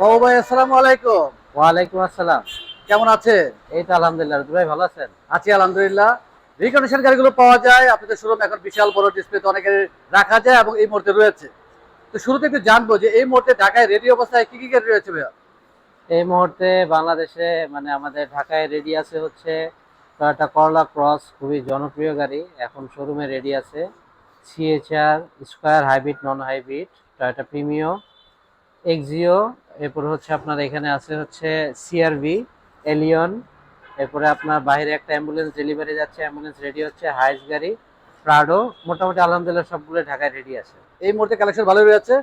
বাবু ভাই আসসালামু আলাইকুম। ওয়ালাইকুম আসসালাম। কেমন আছে এই তো আলহামদুলিল্লাহ ভাই ভালো আছেন? আছি আলহামদুলিল্লাহ। রিকন্ডিশন গাড়িগুলো পাওয়া যায় আপনাদের শোরুম এখন বিশাল বড় ডিসপ্লে তো অনেকের রাখা যায় এবং এই মুহূর্তে রয়েছে। তো শুরুতে একটু জানব যে এই মুহূর্তে ঢাকায় রেডি অবস্থায় কি কি গাড়ি রয়েছে ভাইয়া? এই মুহূর্তে বাংলাদেশে মানে আমাদের ঢাকায় রেডি আছে হচ্ছে টয়োটা করলা ক্রস খুবই জনপ্রিয় গাড়ি। এখন শোরুমে রেডি আছে। CHR square hybrid non hybrid Toyota Premio Axio এরপর হচ্ছে আপনার এখানে আছে হচ্ছে সিআরভি এলিয়ন এরপরে আপনার বাইরে একটা অ্যাম্বুলেন্স ডেলিভারি যাচ্ছে অ্যাম্বুলেন্স রেডি হচ্ছে হাইস গাড়ি প্রাডো মোটামুটি আলহামদুলিল্লাহ সবগুলো ঢাকায় রেডি আছে। এই মুহূর্তে কালেকশন ভালোই রয়েছে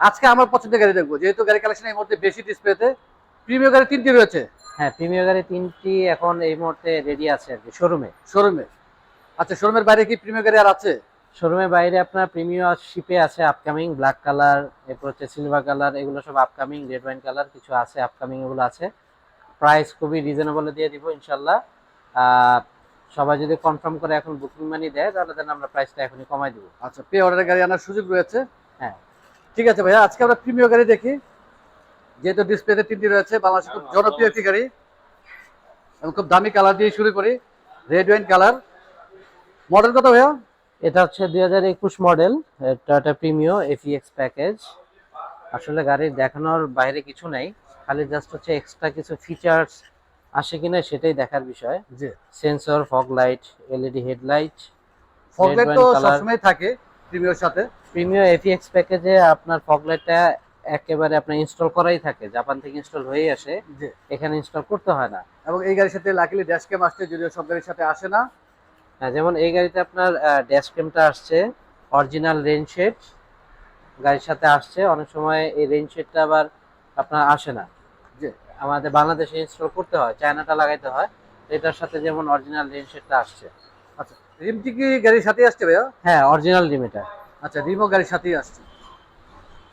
আজকে আমার পছন্দের গাড়ি দেখব যেহেতু গাড়ি কালেকশন এই মুহূর্তে বেশি ডিসপ্লেতে প্রিমিয়াম গাড়ি তিনটি রয়েছে। হ্যাঁ প্রিমিয়ার গাড়ি তিনটি এখন এই মুহূর্তে রেডি আছে আর কি শোরুমে শোরুমে আচ্ছা শোরুমের বাইরে কি প্রিমিয়াম গাড়ি আর আছে? শোরুমের বাইরে আপনার প্রিমিয়ার শিপে আছে আপকামিং ব্ল্যাক কালার এরপর হচ্ছে সিলভার কালার এগুলো সব আপকামিং রেড ওয়াইন কালার কিছু আছে আপকামিং এগুলো আছে। প্রাইস খুবই রিজনেবল দিয়ে দিব ইনশাল্লাহ। সবাই যদি কনফার্ম করে এখন বুকিং মানি দেয় তাহলে দেন আমরা প্রাইসটা এখনই কমাই দিব। আচ্ছা পে অর্ডারের গাড়ি আনার সুযোগ রয়েছে? হ্যাঁ। ঠিক আছে ভাইয়া আজকে আমরা প্রিমিয়াম গাড়ি দেখি। যেহেতু ডিসপ্লেতে তিনটি রয়েছে বাংলাদেশের খুব জনপ্রিয় একটি গাড়ি। এবং খুব দামি কালার দিয়ে শুরু করি। রেড ওয়াইন কালার মডেল কত ভাইয়া? এটা হচ্ছে দুই হাজার একুশ model Toyota Premio FEX package আসলে গাড়ির দেখানোর বাইরে কিছু নাই খালি জাস্ট হচ্ছে এক্সট্রা কিছু ফিচার্স আসে কিনা সেটাই দেখার বিষয়। জি। Sensor fog light LED headlight fog light Red তো সবসময় থাকে প্রিমিয়ার সাথে। প্রিমিয়ার এফিএক্স প্যাকেজে আপনার ফগ লাইটটা একেবারে আপনার ইনস্টল করাই থাকে জাপান থেকে ইনস্টল হয়েই আসে। এখানে ইনস্টল করতে হয় না। এবং এই গাড়ির সাথে লাকিলি ড্যাশ ক্যাম আসছে যদিও সব গাড়ির সাথে আসে না। যেমন এই গাড়িতে আপনার ড্যাশ ক্যামটা আসছে অরিজিনাল রেন শেড গাড়ির সাথে আসছে। অনেক সময় এই রেন শেডটা আবার আপনার আসে না। আমাদের বাংলাদেশে ইনস্টল করতে হয় চায়নাটা লাগাইতে হয় এটার সাথে যেমন অরিজিনাল রেন শেডটা আসছে। আচ্ছা রিমটি কি গাড়ির সাথেই আসছে ভাইয়া? হ্যাঁ অরিজিনাল রিম এটা। আচ্ছা রিমো গাড়ির সাথেই আসছে।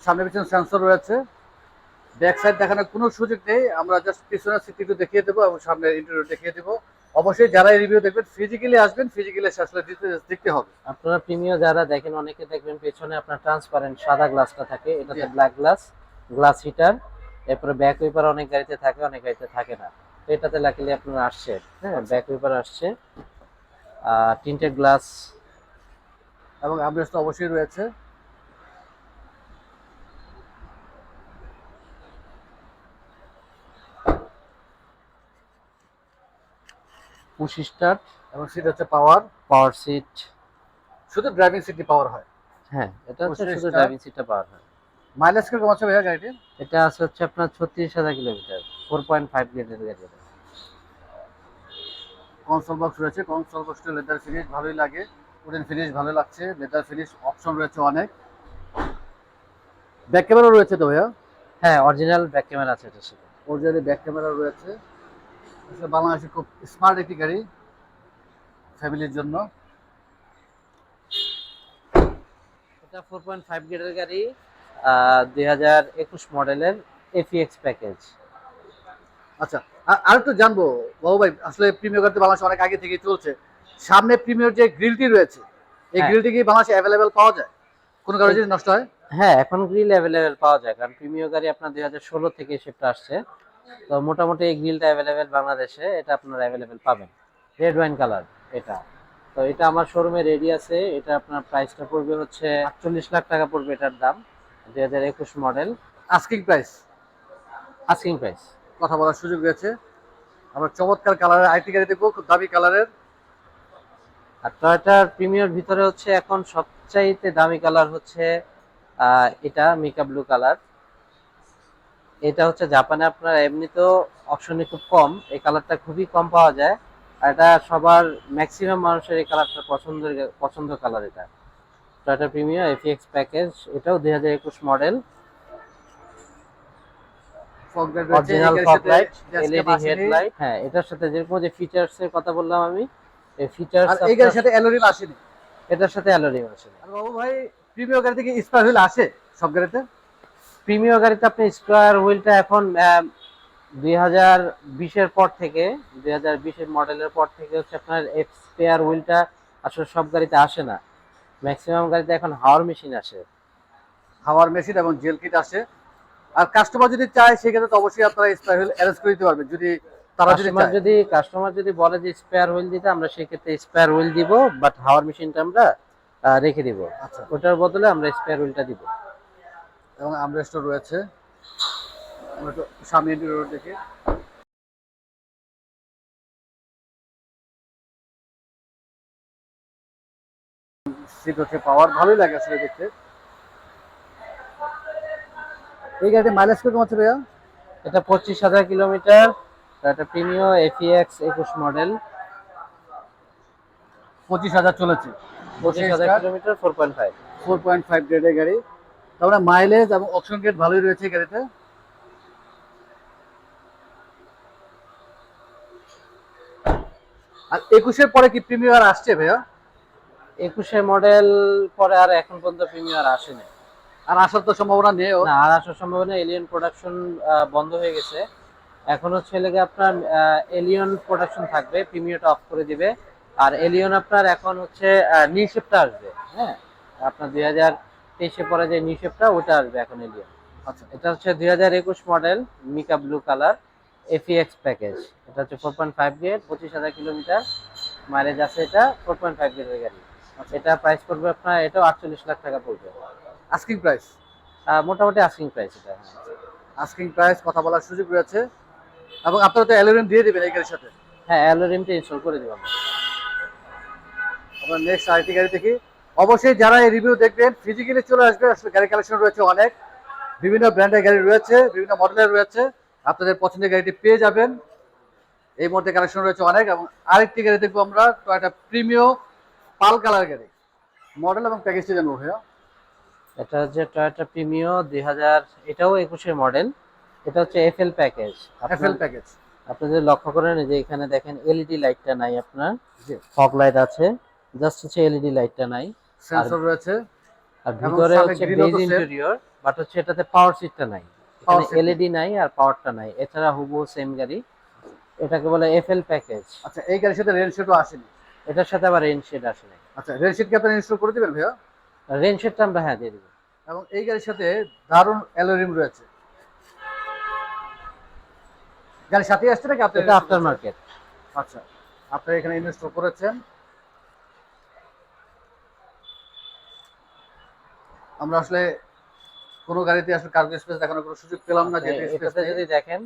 সামনে পিছনে সেন্সর রয়েছে। ব্যাক সাইড দেখানোর কোনো সুযোগ নেই। আমরা জাস্ট পিছনের সিট একটু দেখিয়ে দেবো এবং সামনের ইন্টারভিউ দেখিয়ে দেবো। অবশ্যই যারা রিভিউ দেখবেন ফিজিক্যালি আসবেন ফিজিক্যালি আসলে দেখতে হবে। আপনারা প্রিমিয়ার যারা দেখেন অনেকে দেখবেন পেছনে আপনার ট্রান্সপারেন্ট সাদা গ্লাসটা থাকে এটাতে। ব্ল্যাক গ্লাস গ্লাস হিটার এরপরে ব্যাক উইপার অনেক গাড়িতে থাকে অনেক গাড়িতে থাকে না। তো এটাতে লাকিলি আপনার আসছে। হ্যাঁ ব্যাক উইপার আসছে। আর টিন্টেড গ্লাস এবং আমরেস তো অবশ্যই রয়েছে। পুশ স্টার্ট এবং সিট হচ্ছে পাওয়ার পাওয়ার সিট শুধু ড্রাইভিং সিটই পাওয়ার হয়। হ্যাঁ এটা হচ্ছে শুধু ড্রাইভিং সিটটা পাওয়ার হয়। মাইলেজ কীরকম আছে ভাইয়া গাড়িটির এটা আছে হচ্ছে আপনার ছত্রিশ হাজার kilometre four point five litre গাড়ি এটা। কনসোল বক্স রয়েছে কনসোল বক্সটা লেদার ফিনিশ ভালোই লাগে। উডেন ফিনিশ ভালো লাগছে লেদার ফিনিশ অপশন রয়েছে অনেক। ব্যাক ক্যামেরা রয়েছে তো ভাইয়া? হ্যাঁ অরিজিনাল ব্যাক ক্যামেরা আছে এটার সাথে। অরিজিনালি ব্যাক ক্যামেরা রয়েছে। বাংলাদেশে খুব স্মার্ট একটি গাড়ি ফ্যামিলির জন্য। এটা ফোর পয়েন্ট ফাইভ লিটার গাড়ি দুই হাজার একুশ মডেলের এফিএক্স প্যাকেজ আচ্ছা আর- একটু জানব বাবু ভাই আসলে প্রিমিয়ার গাড়িতে বাংলাদেশে অনেক আগে থেকে চলছে। সামনে প্রিমিয়ার যে গ্রিলটি রয়েছে এই হ্যাঁ। গ্রিলটি কি বাংলাদেশে অ্যাভেলেবেল পাওয়া যায়? কোনো কারণে যদি নষ্ট হয়? হ্যাঁ এখন গ্রিল অ্যাভেলেবেল পাওয়া যায় কারণ প্রিমিয় গাড়ি আপনার দুই হাজার ষোলো থেকে শিফট আসছে। তো মোটামুটি এই গ্রিলটা অ্যাভেলেবেল বাংলাদেশে এটা আপনারা অ্যাভেলেবেল পাবেন। রেড ওয়াইন কালার এটা। তো এটা আমার শোরুমে রেডি আছে। এটা আপনার প্রাইসটা পড়বে হচ্ছে আটচল্লিশ লাখ টাকা পড়বে এটার দাম দুই হাজার একুশ model asking price asking price কথা বলার সুযোগ রয়েছে। আমার চমৎকার কালারের আইটি গাড়ি দেখব খুব দামি কালারের আর টয়োটার প্রিমিয়ার ভিতরে হচ্ছে এখন সবচাইতে দামি কালার হচ্ছে এটা মিকা ব্লু কালার এটা হচ্ছে জাপানে আপনার এমনিতেও অপশনে খুব কম। এই কালারটা খুবই কম পাওয়া যায়। আর এটা সবার ম্যাক্সিমাম মানুষের এই কালারটা পছন্দের পছন্দ কালার এটা। টয়োটা প্রিমিয়ার এফিএক্স প্যাকেজ এটাও দুই হাজার একুশ model light original fog light LED headlight হ্যাঁ এটার সাথে যেরকম যে ফিচার্স এর কথা বললাম আমি এই ফিচার্স আর এই সাথে অ্যালোরিম আসেনি। এটার সাথে অ্যালোরিম আছে আর বাবু ভাই প্রিমিয়ার গাড়ি থেকে স্পার হুইল আসে সব গাড়িতে প্রিমিয়ার গাড়িতে আপনি স্কোয়ার হুইলটা এখন দুই হাজার বিশের পর থেকে দুই হাজার বিশের মডেলের পর থেকে হচ্ছে আপনার স্পেয়ার হুইলটা আসলে সব গাড়িতে আসে না। ম্যাক্সিমাম গাড়িতে এখন হাওয়ার মেশিন আসে। হাওয়ার মেশিন এবং জেল কিট আসে। আর কাস্টমার যদি চায় সেক্ষেত্রে তো অবশ্যই আপনারা স্পাই হুইল অ্যারেঞ্জ করে দিতে পারবেন। যদি তারা যদি কাস্টমার যদি বলে যে স্পেয়ার হুইল দিতে আমরা সেক্ষেত্রে স্পেয়ার হুইল দিব বাট হাওয়ার মেশিনটা আমরা রেখে দিব। আচ্ছা। ওটার বদলে আমরা স্পেয়ার হুইলটা দিব। এবং আমরেস্টও রয়েছে। সামনে ইন্টেরিয়র দেখি। সিট হচ্ছে পাওয়ার ভালোই লাগে আসলে দেখতে। এই গাড়িতে মাইলেজ কীরকম আছে ভাইয়া? এটা পঁচিশ হাজার কিলোমিটার। একটা প্রিমিও এফিএক্স একুশ মডেল। পঁচিশ হাজার চলেছে। পঁচিশ হাজার kilometre four point five four point five গ্রেডের গাড়ি। তারপরে মাইলেজ এবং অপশন গেট ভালোই রয়েছে গাড়িতে। আর একুশের পরে কি প্রিমিয়ার আসছে ভাইয়া? একুশে মডেল পরে আর এখন পর্যন্ত প্রিমিয়ার আসেনি। আর আসার তো সম্ভাবনা নেই না আর আসার সম্ভাবনা এলিয়ন প্রোডাকশন বন্ধ হয়ে গেছে। এখন হচ্ছে লেগে আপনার এলিয়ন প্রোডাকশন থাকবে প্রিমিয়ারটা অফ করে দিবে। আর এলিয়ন আপনার এখন হচ্ছে নিউশেপটা আসবে হ্যাঁ? আপনার দুই হাজার তেইশে পরে যে নিউশেপটা ওটা আসবে এখন এলিয়ন আচ্ছা। এটা হচ্ছে দুই হাজার একুশ model mica blue colour FEX package এটা হচ্ছে ফোর পয়েন্ট ফাইভ গ্রেড পঁচিশ হাজার কিলোমিটার মাইলেজ আছে এটা ফোর পয়েন্ট ফাইভ গ্রেডের গাড়ি এটা প্রাইস পড়বে আপনার এটাও আটচল্লিশ লাখ টাকা পড়বে। আস্কিং প্রাইস মোটামুটি আস্কিং প্রাইস এটা হ্যাঁ। আস্কিং প্রাইস কথা বলার সুযোগ রয়েছে। এবং আপনারা তো অ্যালুমিনিয়াম দিয়ে দেবেন এই গাড়ির সাথে। হ্যাঁ অ্যালোরিমটা ইনস্টল করে দিব আমরা আমরা নেক্সট আরেকটি গাড়ি দেখি। অবশ্যই যারা এই রিভিউ দেখবেন ফিজিক্যালি চলে আসবে আসলে গাড়ি কালেকশন রয়েছে অনেক। বিভিন্ন ব্র্যান্ডের গাড়ি রয়েছে বিভিন্ন মডেলের রয়েছে। আপনাদের পছন্দের গাড়িটি পেয়ে যাবেন। এই মুহূর্তে কালেকশন রয়েছে অনেক এবং আরেকটি গাড়ি দেখব আমরা টয়টা প্রিমিও পাল কালার গাড়ি। মডেল এবং প্যাকেজটি জানব ভাইয়া। এটা হচ্ছে টয়োটা প্রিমিও দুই হাজার এটাও একুশের মডেল এটা হচ্ছে এফএল প্যাকেজ এফএল প্যাকেজ আপনি যদি লক্ষ্য করেন যে এখানে দেখেন এলইডি লাইটটা নাই আপনার। ফগ লাইট আছে। জাস্ট হচ্ছে এলইডি লাইটটা নাই। সেন্সর রয়েছে। আর ভিতরে হচ্ছে বেজ ইন্টেরিয়র বাট হচ্ছে এটাতে পাওয়ার সিটটা নাই। এলইডি নাই আর পাওয়ারটা নাই। এছাড়া হুবহু সেম গাড়ি। এটাকে বলে এফএল প্যাকেজ আচ্ছা এই গাড়ির সাথে রেল শিটও আসেনি? এটার সাথে আবার রেন শেড আসে নাই। আচ্ছা রেল শিট কি আপনারা ইনস্টল করে দিবেন ভাইয়া? রেন শেডটা আমরা হ্যাঁ দিয়ে দিব। এবং এই গাড়ির সাথে দারুণ অ্যালোরিম রয়েছে। গাড়ির সাথে আসছে নাকি আপনি এটা আফটার মার্কেট আচ্ছা আপনি এখানে ইনস্টল করেছেন। আমরা আসলে কোনো গাড়িতে আসলে কার্গো স্পেস দেখানোর কোনো সুযোগ পেলাম না যেহেতু স্পেস যদি দেখেন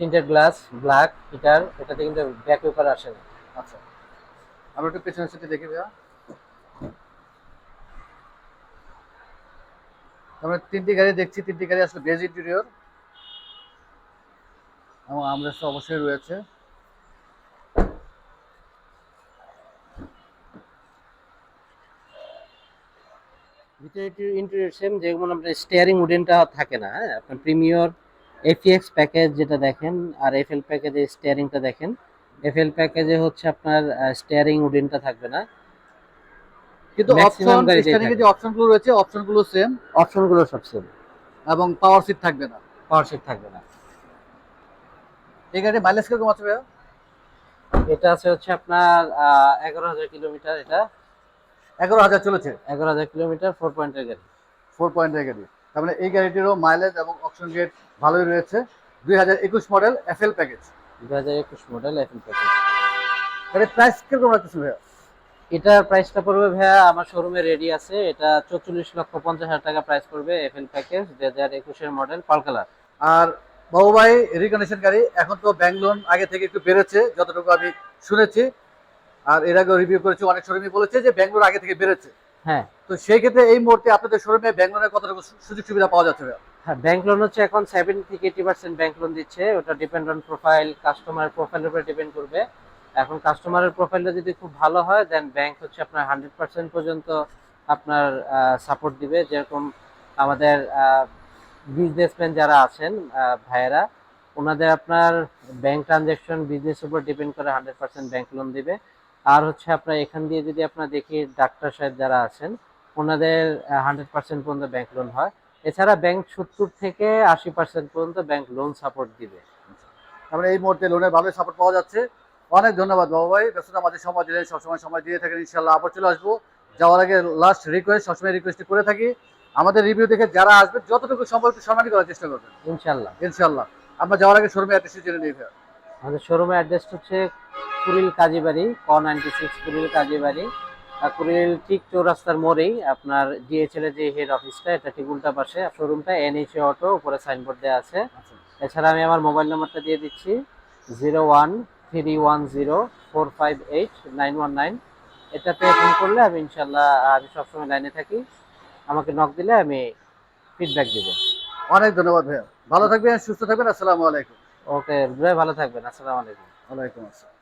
তিনটে গ্লাস ব্ল্যাক হিটার এটাতে কিন্তু ব্যাক পেপার আসে না। আচ্ছা। আমরা একটু পেছনের সাথে দেখি ভাইয়া আমরা তিনটি গাড়ি দেখছি তিনটি গাড়ি আসলে বেজ ইন্টেরিয়র এবং আমরা অবশ্যই রয়েছে। ভিতরে ইন্টেরিয়র সেম যেমন আপনার স্টিয়ারিং উডেনটা থাকে না হ্যাঁ? আপনার প্রিমিয়র এফিএক্স প্যাকেজ যেটা দেখেন আর এফএল প্যাকেজে স্টিয়ারিংটা দেখেন। এফএল প্যাকেজে হচ্ছে আপনার স্টিয়ারিং উডেনটা থাকবে না। কিন্তু অপশন স্টারিং যে অপশনগুলো রয়েছে অপশনগুলো সেম অপশনগুলো সব সেম এবং পাওয়ার সিট থাকবে না। পাওয়ার সিট থাকবে না। এই গাড়ির মাইলেজ কীরকম আছে ভাইয়া? এটা আছে হচ্ছে আপনার এগারো হাজার কিলোমিটার এটা। এগারো হাজার চলেছে? এগারো হাজার কিলোমিটার ফোর পয়েন্টের গাড়ি। ফোর পয়েন্টের গাড়ি। তার মানে এই গাড়িটিরও মাইলেজ এবং অপশন গেট ভালোই রয়েছে। দুই হাজার একুশ মডেল এফএল প্যাকেজ দু হাজার একুশ মডেল এফএল প্যাকেজ গাড়ির প্রাইস কীরকম রাখতেছে ভাইয়া? এটার প্রাইসটা পড়বে ভাইয়া আমার শোরুমে রেডি আছে। এটা চৌচল্লিশ লক্ষ পঞ্চাশ হাজার টাকা প্রাইস পড়বে এফএল প্যাকেজ দুই হাজার একুশের মডেল পাল কালার আর বাবু ভাই রিকন্ডিশন গাড়ি এখন তো ব্যাংক লোন আগে থেকে একটু বেড়েছে যতটুকু আমি শুনেছি। আর এর আগে রিভিউ করেছি অনেক শোরুমই বলেছে যে ব্যাঙ্গলোর আগে থেকে বেড়েছে। হ্যাঁ। তো সেই ক্ষেত্রে এই মুহূর্তে আপনাদের শোরুমে ব্যাঙ্গলোরের কতটুকু সুযোগ সুবিধা পাওয়া যাচ্ছে হ্যাঁ ব্যাংক লোন হচ্ছে এখন সেভেন্টি থেকে এইটি পার্সেন্ট ব্যাংক লোন দিচ্ছে ওটা ডিপেন্ড অন প্রোফাইল কাস্টমারের প্রোফাইলের উপরে ডিপেন্ড করবে। এখন কাস্টমারের প্রোফাইলটা যদি খুব ভালো হয় দেন ব্যাংক হচ্ছে আপনার হান্ড্রেড পার্সেন্ট পর্যন্ত আপনার সাপোর্ট দিবে। যেরকম আমাদের বিজনেসম্যান যারা আছেন ভাইয়েরা ওনাদের আপনার ব্যাংক ট্রানজ্যাকশন বিজনেস উপর ডিপেন্ড করে হান্ড্রেড পার্সেন্ট ব্যাংক লোন দিবে। আর হচ্ছে আপনার এখান দিয়ে যদি আপনার দেখি ডাক্তার সাহেব যারা আছেন ওনাদের হান্ড্রেড পার্সেন্ট পর্যন্ত ব্যাংক লোন হয়। এছাড়া ব্যাংক সত্তর থেকে আশি পার্সেন্ট পর্যন্ত ব্যাংক লোন সাপোর্ট দিবে। তারপরে এই মুহূর্তে লোনের ভালোই সাপোর্ট পাওয়া যাচ্ছে। অনেক ধন্যবাদ বাবু ভাই। ব্যস্ততা মাঝে সময় দিলে সবসময় সময় দিয়ে থাকেন ইনশাল্লাহ আবার চলে আসব। যাওয়ার আগে লাস্ট রিকোয়েস্ট সবসময় রিকোয়েস্ট করে থাকি। আমাদের রিভিউ দেখে যারা আসবে যতটুকু সম্ভব একটু সম্মানই করার চেষ্টা করবেন। ইনশাল্লাহ ইনশাল্লাহ আমরা যাওয়ার আগে শোরুমে অ্যাড্রেস জেনে নিই। আমাদের শোরুমের অ্যাড্রেস হচ্ছে কুড়িল কাজীবাড়ি ক নাইনটি সিক্স কুড়িল কাজীবাড়ি। কুড়িল ঠিক চৌরাস্তার মোড়েই আপনার ডিএচএল এর যে হেড অফিসটা এটা ঠিক উল্টা পাশে শোরুমটা এনএইচ অটো উপরে সাইনবোর্ড দেওয়া আছে। আচ্ছা। এছাড়া আমি আমার মোবাইল নাম্বারটা দিয়ে দিচ্ছি zero one three one zero four five eight nine one nine এটাতে ফোন করলে আমি ইনশাল্লাহ আমি সবসময় লাইনে থাকি। আমাকে নক দিলে আমি ফিডব্যাক দিব। অনেক ধন্যবাদ ভাইয়া। ভালো থাকবেন সুস্থ থাকবেন আসসালামু আলাইকুম। ওকে ভাই ভালো থাকবেন আসসালামু আলাইকুম। ওয়ালাইকুম আসসালাম।